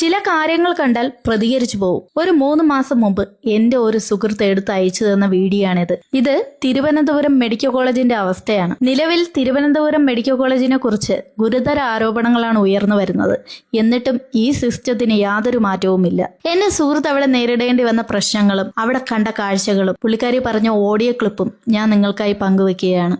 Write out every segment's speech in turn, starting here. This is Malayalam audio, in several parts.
ചില കാര്യങ്ങൾ കണ്ടാൽ പ്രതികരിച്ചു പോകും. ഒരു മൂന്ന് മാസം മുമ്പ് എന്റെ ഒരു സുഹൃത്ത് എടുത്ത് അയച്ചു തന്ന വീഡിയോ ആണിത് ഇത് തിരുവനന്തപുരം മെഡിക്കൽ കോളേജിന്റെ അവസ്ഥയാണ്. നിലവിൽ തിരുവനന്തപുരം മെഡിക്കൽ കോളേജിനെ കുറിച്ച് ഗുരുതര ആരോപണങ്ങളാണ് ഉയർന്നു വരുന്നത്. എന്നിട്ടും ഈ സിസ്റ്റത്തിന് യാതൊരു മാറ്റവുമില്ല. എന്റെ സുഹൃത്ത് അവിടെ നേരിടേണ്ടി വന്ന പ്രശ്നങ്ങളും അവിടെ കണ്ട കാഴ്ചകളും പുള്ളിക്കാരി പറഞ്ഞ ഓഡിയോ ക്ലിപ്പും ഞാൻ നിങ്ങൾക്കായി പങ്കുവെക്കുകയാണ്.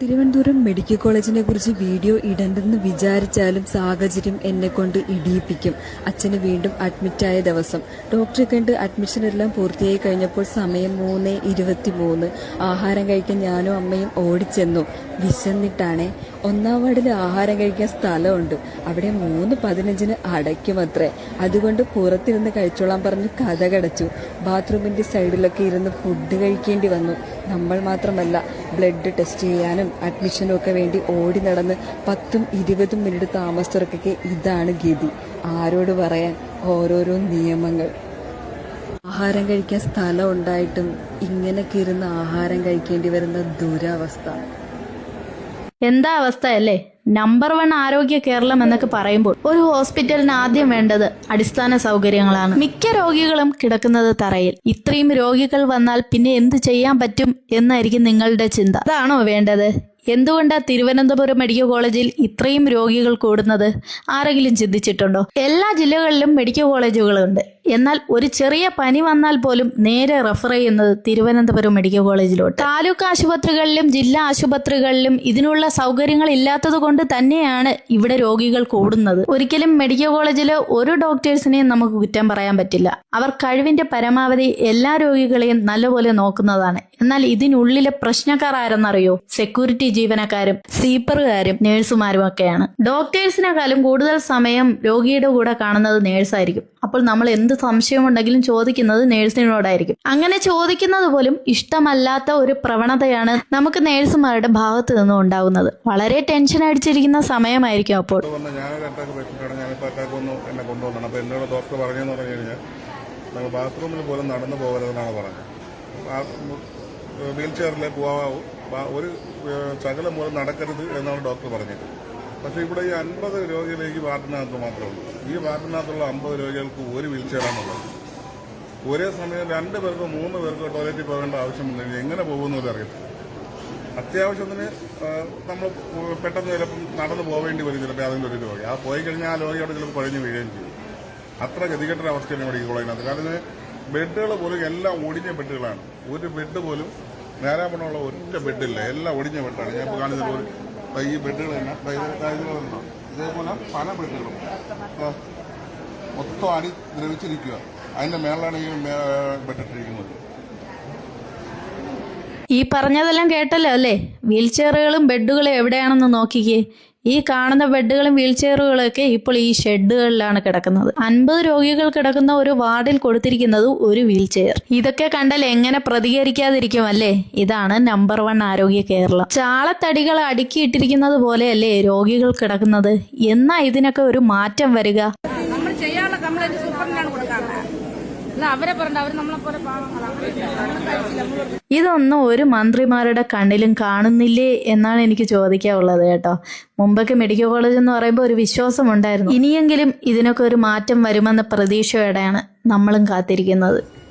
തിരുവനന്തപുരം മെഡിക്കൽ കോളേജിനെ കുറിച്ച് വീഡിയോ ഇടണ്ടെന്ന് വിചാരിച്ചാലും സാഹചര്യം എന്നെ കൊണ്ട് ഇടിയിപ്പിക്കും. അച്ഛന് വീണ്ടും അഡ്മിറ്റായ ദിവസം. ഡോക്ടറെ കണ്ട് അഡ്മിഷൻ എല്ലാം പൂർത്തിയായി കഴിഞ്ഞപ്പോൾ സമയം മൂന്ന് ഇരുപത്തി മൂന്ന് ആഹാരം കഴിക്കാൻ ഞാനും അമ്മയും ഓടിച്ചെന്നു. വിശന്നിട്ടാണേ. ഒന്നാം വാർഡിൽ ആഹാരം കഴിക്കാൻ സ്ഥലമുണ്ട്. അവിടെ മൂന്ന് പതിനഞ്ചിന് അടയ്ക്കും അത്രേ. അതുകൊണ്ട് പുറത്തിരുന്ന് കഴിച്ചോളാൻ പറഞ്ഞ് കഥ കടച്ചു. ബാത്റൂമിന്റെ സൈഡിലൊക്കെ ഇരുന്ന് ഫുഡ് കഴിക്കേണ്ടി വന്നു. നമ്മൾ മാത്രമല്ല ബ്ലഡ് ടെസ്റ്റ് ചെയ്യാനും അഡ്മിഷനും ഒക്കെ വേണ്ടി ഓടി നടന്ന് പത്തും ഇരുപതും മിനിറ്റ് താമസിച്ചവർക്കൊക്കെ ഇതാണ് ഗതി. ആരോട് പറയാൻ ഓരോരോ നിയമങ്ങൾ. ആഹാരം കഴിക്കാൻ സ്ഥലം ഉണ്ടായിട്ടും ഇങ്ങനെയൊക്കെ ഇരുന്ന് ആഹാരം കഴിക്കേണ്ടി വരുന്ന ദുരവസ്ഥ. എന്താ അവസ്ഥ അല്ലേ? നമ്പർ വൺ ആരോഗ്യ കേരളം എന്നൊക്കെ പറയുമ്പോൾ ഒരു ഹോസ്പിറ്റലിന് ആദ്യം വേണ്ടത് അടിസ്ഥാന സൗകര്യങ്ങളാണ്. മിക്ക രോഗികളും കിടക്കുന്നത് തറയിൽ. ഇത്രയും രോഗികൾ വന്നാൽ പിന്നെ എന്ത് ചെയ്യാൻ പറ്റും എന്നായിരിക്കും നിങ്ങളുടെ ചിന്ത. അതാണോ വേണ്ടത്? എന്തുകൊണ്ടാ തിരുവനന്തപുരം മെഡിക്കൽ കോളേജിൽ ഇത്രയും രോഗികൾ കൂടുന്നത്? ആരെങ്കിലും ചിന്തിച്ചിട്ടുണ്ടോ? എല്ലാ ജില്ലകളിലും മെഡിക്കൽ കോളേജുകളുണ്ട്. എന്നാൽ ഒരു ചെറിയ പനി വന്നാൽ പോലും നേരെ റെഫർ ചെയ്യുന്നത് തിരുവനന്തപുരം മെഡിക്കൽ കോളേജിലോട്ട്. താലൂക്ക് ആശുപത്രികളിലും ജില്ലാ ആശുപത്രികളിലും ഇതിനുള്ള സൗകര്യങ്ങൾ ഇല്ലാത്തത് കൊണ്ട് തന്നെയാണ് ഇവിടെ രോഗികൾ കൂടുന്നത്. ഒരിക്കലും മെഡിക്കൽ കോളേജിലെ ഒരു ഡോക്ടേഴ്സിനെയും നമുക്ക് കുറ്റം പറയാൻ പറ്റില്ല. അവർ കഴിവിന്റെ പരമാവധി എല്ലാ രോഗികളെയും നല്ലപോലെ നോക്കുന്നതാണ്. എന്നാൽ ഇതിനുള്ളിലെ പ്രശ്നക്കാർ ആരെന്നറിയോ സെക്യൂരിറ്റി ജീവനക്കാരും സ്വീപ്പറുകാരും നേഴ്സുമാരും ഒക്കെയാണ്. ഡോക്ടേഴ്സിനെക്കാളും കൂടുതൽ സമയം രോഗിയുടെ കൂടെ കാണുന്നത് നേഴ്സായിരിക്കും. അപ്പോൾ നമ്മൾ എന്ത് സംശയമുണ്ടെങ്കിലും ചോദിക്കുന്നത് നേഴ്സിനോടായിരിക്കും. അങ്ങനെ ചോദിക്കുന്നത് പോലും ഇഷ്ടമല്ലാത്ത ഒരു പ്രവണതയാണ് നമുക്ക് നേഴ്സുമാരുടെ ഭാഗത്ത് നിന്നും ഉണ്ടാകുന്നത് വളരെ ടെൻഷൻ അടിച്ചിരിക്കുന്ന സമയമായിരിക്കും അപ്പോൾ. ഡോക്ടർ ബാത്റൂമിൽ പോലും നടന്നു പോകരുതെന്നാണ് പറഞ്ഞത്. വീൽ ചെയറിലേ പോകാവൂ ഒരു ചകലം പോലും നടക്കരുത് എന്നാണ് ഡോക്ടർ പറഞ്ഞത് പക്ഷേ ഇവിടെ ഈ അൻപത് രോഗികളേക്ക് വാർഡിനകത്ത് മാത്രമേ ഈ വാർഡിനകത്തുള്ള അമ്പത് രോഗികൾക്ക് ഒരു വീൽ ചെയറാണുള്ളത് ഒരേ സമയം രണ്ട് പേർക്കോ മൂന്ന് പേർക്കോ ടോയ്ലറ്റിൽ പോകേണ്ട ആവശ്യമുണ്ടെങ്കിൽ എങ്ങനെ പോകുമെന്ന് അറിയില്ല അത്യാവശ്യത്തിന് നമ്മൾ പെട്ടെന്ന് ചിലപ്പം നടന്നു പോവേണ്ടി വരും ചിലപ്പോൾ അതിന്റെ ഒരു രോഗി. ആ പോയി കഴിഞ്ഞാൽ ആ രോഗിയോട് ചിലപ്പോൾ കുഴഞ്ഞു വീഴുകയും ചെയ്യും. അത്ര ഗതികെട്ട അവസ്ഥയാണ് മെഡിക്കൽ കോളേജിനകത്ത്. കാരണം ബെഡുകൾ പോലും എല്ലാം ഒടിഞ്ഞ ബെഡുകളാണ്. ഒരു ബെഡ് പോലും നേരാമണമുള്ള ഒറ്റ ബെഡില്ല. എല്ലാം ഒടിഞ്ഞ ബെഡാണ്. ഞാൻ ഇപ്പോൾ കാണിച്ചത് ഈ ബെഡുകൾ തന്നെ ഇത് കണ്ടോ? ഇതേപോലെ പല ബെഡുകളും. മൊത്തം അടി ദ്രവിച്ചിരിക്കുക അതിന്റെ മേളിലാണ് ഈ ബെഡിട്ടിരിക്കുന്നത്. ഈ പറഞ്ഞതെല്ലാം കേട്ടല്ലോ അല്ലേ? വീൽ ചെയറുകളും ബെഡുകളും എവിടെയാണെന്ന് നോക്കിക്കേ. ഈ കാണുന്ന ബെഡുകളും വീൽ ചെയറുകളൊക്കെ ഇപ്പോൾ ഈ ഷെഡുകളിലാണ് കിടക്കുന്നത്. അൻപത് രോഗികൾ കിടക്കുന്ന ഒരു വാർഡിൽ കൊടുത്തിരിക്കുന്നത് ഒരു വീൽ ചെയർ ഇതൊക്കെ കണ്ടാൽ എങ്ങനെ പ്രതികരിക്കാതിരിക്കും അല്ലേ? ഇതാണ് നമ്പർ വൺ ആരോഗ്യ കേരളം. ചാളത്തടികൾ അടുക്കിയിട്ടിരിക്കുന്നത് പോലെയല്ലേ രോഗികൾ കിടക്കുന്നത്? എന്നാ ഇതിനൊക്കെ ഒരു മാറ്റം വരിക? നമ്മൾ ചെയ്യാനുള്ള കംപ്ലൈന്റ് സൂപ്പറിനാണ് കൊടുക്കാറ് ഇതൊന്നും ഒരു മന്ത്രിമാരുടെ കണ്ണിലും കാണുന്നില്ലേ എന്നാണ് എനിക്ക് ചോദിക്കാനുള്ളത് കേട്ടോ. മുമ്പൊക്കെ മെഡിക്കൽ കോളേജ് എന്ന് പറയുമ്പോൾ ഒരു വിശ്വാസം ഉണ്ടായിരുന്നു. ഇനിയെങ്കിലും ഇതിനൊക്കെ ഒരു മാറ്റം വരുമെന്ന പ്രതീക്ഷയോടെയാണ് നമ്മളും കാത്തിരിക്കുന്നത്.